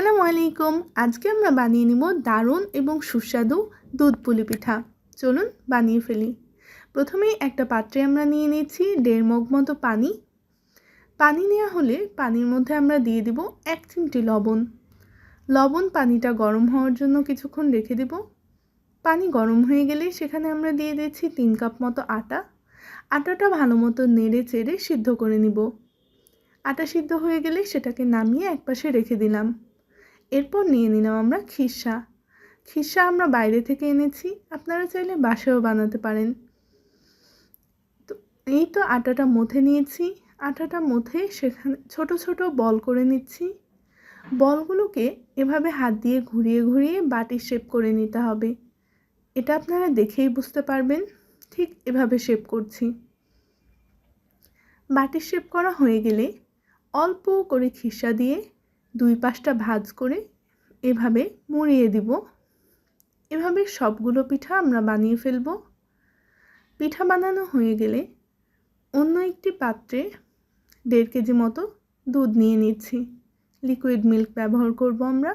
আসসালামু আলাইকুম। আজকে আমরা বানিয়ে নিব দারুণ এবং সুস্বাদু দুধ পুলি পিঠা। চলুন বানিয়ে ফেলি। প্রথমেই একটা পাত্রে আমরা নিয়ে নিচ্ছি দেড় মগ মতো পানি। পানি নেওয়া হলে পানির মধ্যে আমরা দিয়ে দিব এক চিমটি লবণ। লবণ পানিটা গরম হওয়ার জন্য কিছুক্ষণ রেখে দেব। পানি গরম হয়ে গেলে সেখানে আমরা দিয়ে দিচ্ছি তিন কাপ মতো আটা। আটাটা ভালো মতো নেড়ে চেড়ে সিদ্ধ করে নিব। আটা সিদ্ধ হয়ে গেলে সেটাকে নামিয়ে একপাশে রেখে দিলাম। এরপর নিয়ে নিলাম আমরা খিসা। খিসা আমরা বাইরে থেকে এনেছি, আপনারা চাইলে বাসায়ও বানাতে পারেন। তো এই তো আটাটা মথে নিয়েছি। আটাটা মথে সেখানে ছোট ছোট বল করে নিচ্ছি। বলগুলোকে এভাবে হাত দিয়ে ঘুরিয়ে ঘুরিয়ে বাটির শেপ করে নিতে হবে। এটা আপনারা দেখেই বুঝতে পারবেন, ঠিক এভাবে শেপ করছি। বাটির শেপ করা হয়ে গেলে অল্প করে খিসা দিয়ে দুই পাশটা ভাজ করে এভাবে মুড়িয়ে দিব। এভাবে সবগুলো পিঠা আমরা বানিয়ে ফেলব। পিঠা বানানো হয়ে গেলে অন্য একটি পাত্রে দেড় কেজি মতো দুধ নিয়ে নিচ্ছি। লিকুইড মিল্ক ব্যবহার করব আমরা।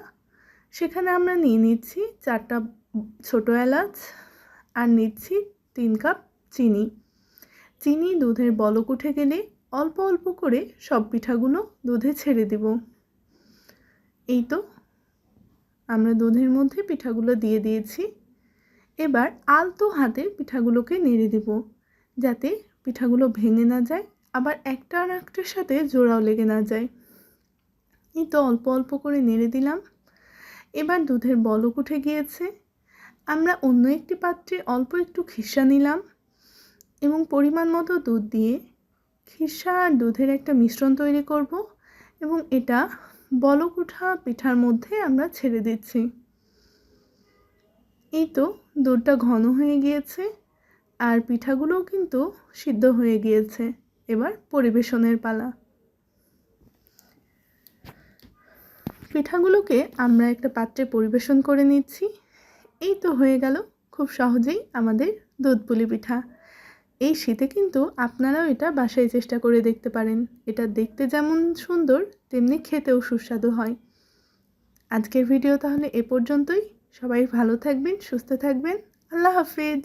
সেখানে আমরা নিয়ে নিচ্ছি চারটা ছোটো এলাচ আর নিচ্ছি তিন কাপ চিনি। চিনি দুধের বলক উঠে গেলে অল্প অল্প করে সব পিঠাগুলো দুধে ছেড়ে দেব। এই তো, আমরা দুধের মধ্যে পিঠাগুলো দিয়ে দিয়েছি। এবার আলতো হাতে পিঠাগুলোকে নেড়ে দেব, যাতে পিঠাগুলো ভেঙে না যায়, আবার একটা আর একটার সাথে জোড়াও লেগে না যায়। এই তো অল্প অল্প করে নেড়ে দিলাম। এবার দুধের বলক উঠে গিয়েছে। আমরা অন্য একটি পাত্রে অল্প একটু খিসা নিলাম এবং পরিমাণ মতো দুধ দিয়ে খিসা আর দুধের একটা মিশ্রণ তৈরি করব এবং এটা বলক উঠা পিঠার মধ্যে আমরা ছেড়ে দিচ্ছি। এই তো দুধটা ঘন হয়ে গিয়েছে আর পিঠাগুলোও কিন্তু সিদ্ধ হয়ে গিয়েছে। এবার পরিবেশনের পালা। পিঠাগুলোকে আমরা একটা পাত্রে পরিবেশন করে নিচ্ছি। এই তো হয়ে গেল খুব সহজেই আমাদের দুধ পুলি পিঠা। এই শীতে কিন্তু আপনারাও এটা বাসায় চেষ্টা করে দেখতে পারেন। এটা দেখতে যেমন সুন্দর, তেমনি খেতেও সুস্বাদু হয়। আজকের ভিডিও তাহলে এ পর্যন্তই। সবাই ভালো থাকবেন, সুস্থ থাকবেন। আল্লাহ হাফিজ।